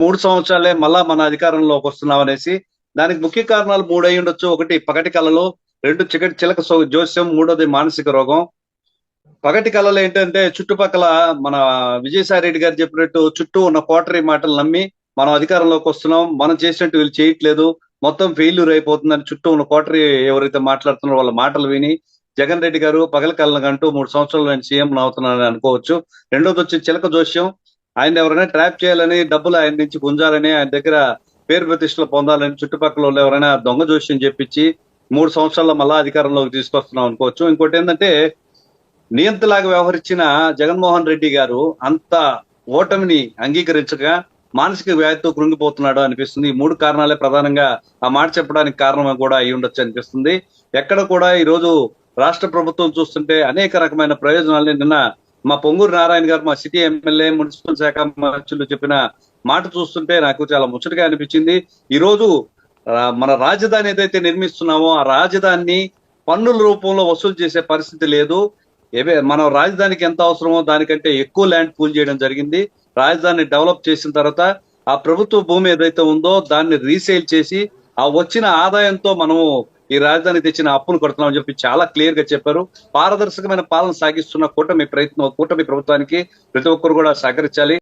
మూడు సంవత్సరాలే మళ్ళా మన అధికారంలోకి వస్తున్నాం అనేసి దానికి ముఖ్య కారణాలు మూడు అయి ఉండొచ్చు. ఒకటి పగటి కళలు రెండు చికటి చిలక జోస్యం మూడోది మానసిక రోగం. పగటి కళలు ఏంటంటే చుట్టుపక్కల మన విజయసాయి రెడ్డి గారు చెప్పినట్టు చుట్టూ ఉన్న కోటరీ మాటలు నమ్మి మనం అధికారంలోకి వస్తున్నాం. మనం చేసినట్టు వీళ్ళు చేయట్లేదు. మొత్తం ఫెయిల్యూర్ అయిపోతుందని చుట్టూ ఉన్న కోటరీ ఎవరైతే మాట్లాడుతున్నారో వాళ్ళ మాటలు విని జగన్ రెడ్డి గారు పగల కళ్ళను అంటూ మూడు సంవత్సరాలు నేను సీఎం అవుతున్నానని అనుకోవచ్చు. రెండోది వచ్చి చిలక జోస్యం ఆయన ఎవరైనా ట్రాప్ చేయాలని డబ్బులు ఆయన నుంచి గుంజాలని ఆయన దగ్గర పేరు ప్రతిష్టలు పొందాలని చుట్టుపక్కల వాళ్ళు ఎవరైనా దొంగ జోష్యం చెప్పించి మూడు సంవత్సరాల్లో మళ్ళా అధికారంలోకి తీసుకొస్తున్నాం అనుకోవచ్చు. ఇంకోటి ఏంటంటే నియంతలాగా వ్యవహరించిన జగన్మోహన్ రెడ్డి గారు అంత ఓటమిని అంగీకరించక మానసిక వ్యాధితో కృంగిపోతున్నాడు అనిపిస్తుంది. ఈ మూడు కారణాలే ప్రధానంగా ఆ మాట చెప్పడానికి కారణం కూడా అయి ఉండొచ్చు అనిపిస్తుంది. ఎక్కడ కూడా ఈ రోజు రాష్ట్ర ప్రభుత్వం చూస్తుంటే అనేక రకమైన ప్రయోజనాలని నిన్న మా పొంగూరు నారాయణ గారు మా సిటీ ఎమ్మెల్యే మున్సిపల్ శాఖ మంత్రులు చెప్పిన మాట చూస్తుంటే నాకు చాలా ముచ్చటగా అనిపించింది. ఈ రోజు మన రాజధాని ఏదైతే నిర్మిస్తున్నామో ఆ రాజధానిని పన్నుల రూపంలో వసూలు చేసే పరిస్థితి లేదు. ఏవే మనం రాజధానికి ఎంత అవసరమో దానికంటే ఎక్కువ ల్యాండ్ పూల్ చేయడం జరిగింది. రాజధాని డెవలప్ చేసిన తర్వాత ఆ ప్రభుత్వ భూమి ఏదైతే ఉందో దాన్ని రీసేల్ చేసి ఆ వచ్చిన ఆదాయంతో మనము ఈ రాజధాని తెచ్చిన అప్పును కొడుతున్నామని చెప్పి చాలా క్లియర్గా చెప్పారు. పారదర్శకమైన పాలన సాగిస్తున్న కూటమి ప్రయత్నం కూటమి ప్రభుత్వానికి ప్రతి ఒక్కరు కూడా సహకరించాలి.